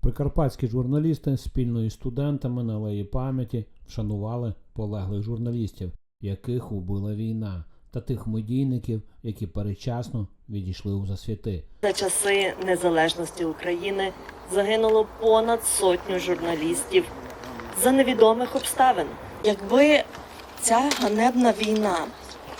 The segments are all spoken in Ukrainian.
Прикарпатські журналісти спільно із студентами на алеї пам'яті вшанували полеглих журналістів, яких убила війна, та тих медійників, які передчасно відійшли у засвіти. За часи незалежності України загинуло понад сотню журналістів за невідомих обставин. Якби ця ганебна війна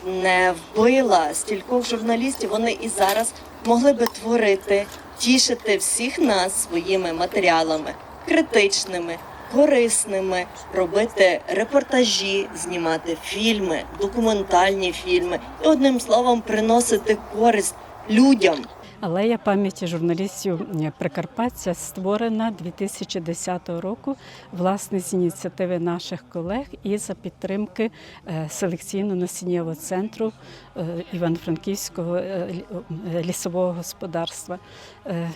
вбила стількох журналістів, вони і зараз могли би творити, тішити всіх нас своїми матеріалами критичними, корисними, робити репортажі, знімати фільми, документальні фільми і одним словом приносити користь людям. Алея пам'яті журналістів Прикарпаття створена 2010 року власне з ініціативи наших колег і за підтримки е, селекційно-насіннєвого центру е, Івано-Франківського е, лісового господарства. Е,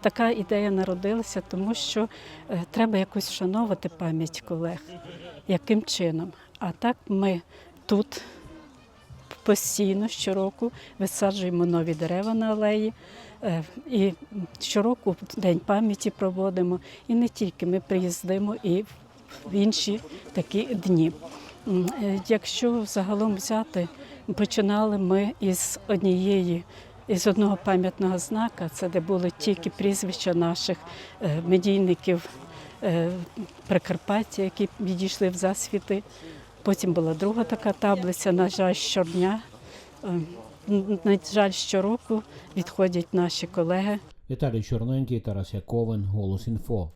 Така ідея народилася, тому що е, треба якось вшановувати пам'ять колег. Яким чином? А так ми тут постійно щороку висаджуємо нові дерева на алеї. Е, І щороку День пам'яті проводимо. І не тільки ми приїздимо і в інші такі дні. Е, Якщо загалом взяти, починали ми із однієї. Із одного пам'ятного знака, це де були тільки прізвища наших е, медійників Прикарпаття, які відійшли в засвіти. Потім була друга така таблиця, на жаль, щодня. Е, На жаль, щороку відходять наші колеги. Віталій Чорненький, Тарас Яковин, Голос Інфо.